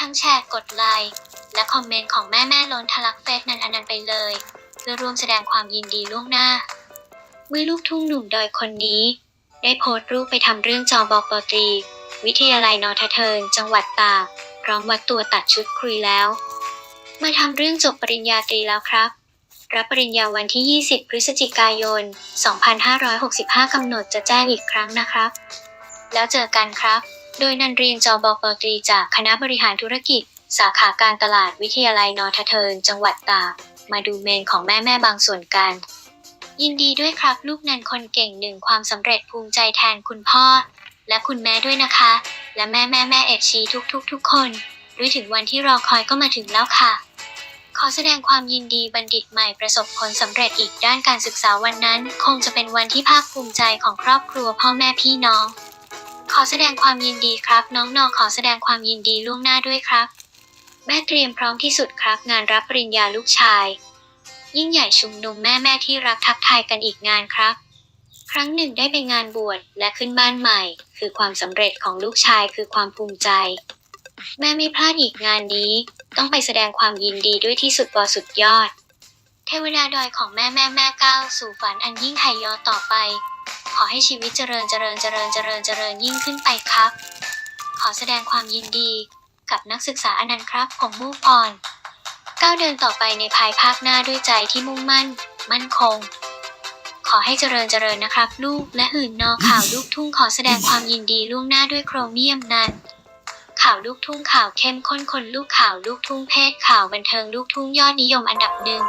ทั้งแชร์กดไลค์และคอมเมนต์ของแม่แม่ล้นทะลักเฟซนันทนันไปเลย เพื่อร่วมแสดงความยินดีล่วงหน้า เมื่อลูกทุ่งหนุ่มดอยคนนี้ ได้โพสต์รูปไปทำเรื่องจอบอกปตรี วิทยาลัยนอทเทิง จังหวัดตากพร้อมวัดตัวตัดชุดคุยแล้ว มาทำเรื่องจบปริญญาตรีแล้วครับ รับปริญญาวันที่ 20 พฤศจิกายน 2565 กำหนดจะแจ้งอีกครั้งนะครับ แล้วเจอกันครับ โดยนันเรียนจอบปตรีจากคณะบริหารธุรกิจ สาขาการตลาดวิทยาลัยนอทเทิงจังหวัดตากมาดูเมนของแม่แม่บางส่วนกัน ยินดีด้วยครับลูกนันคนเก่งหนึ่งความสำเร็จภูมิใจแทนคุณพ่อ และคุณแม่ด้วยนะคะ และแม่แม่แม่เอฟชีทุกทุกทุกคนด้วยถึงวันที่รอคอยก็มาถึงแล้วค่ะ ขอแสดงความยินดีบัณฑิตใหม่ประสบผลสำเร็จอีกด้านการศึกษาวันนั้น คงจะเป็นวันที่ภาคภูมิใจของครอบครัวพ่อแม่พี่น้อง ขอแสดงความยินดีครับ น้องนอขอแสดงความยินดีล่วงหน้าด้วยครับ แม่เตรียมพร้อมที่สุดครับ งานรับปริญญาลูกชาย ยิ่งใหญ่ชุมนุมแม่แม่ที่รักทักทายกันอีกงานครับ ครั้งหนึ่งได้ไปงานบวชและขึ้นบ้านใหม่ คือความสำเร็จของลูกชายคือความภูมิใจ แม่ไม่พลาดอีกงานนี้ ต้องไปแสดงความยินดีด้วยที่สุดวสุดยอด เทวดาดอยของแม่แม่แม่ก้าวสู่ฝันอันยิ่งใหญ่ยอต่อไป ขอให้ชีวิตเจริญเจริญเจริญเจริญเจริญยิ่งขึ้นไปครับ ขอแสดงความยินดีกับนักศึกษาอนันต์ครับผมมูฟออนก้าวเดินต่อไปในภายภาคหน้าด้วยใจที่มุ่งมั่น มั่นคง ขอให้เจริญเจริญนะครับ ลูกและอื่นนอข่าวลูกทุ่งขอแสดงความยินดีล่วงหน้าด้วยโครเมียมนันข่าวลูกทุ่งข่าวเข้มข้นคนลูกข่าวลูกทุ่งเพศข่าวบันเทิงลูกทุ่งยอดนิยมอันดับหนึ่ง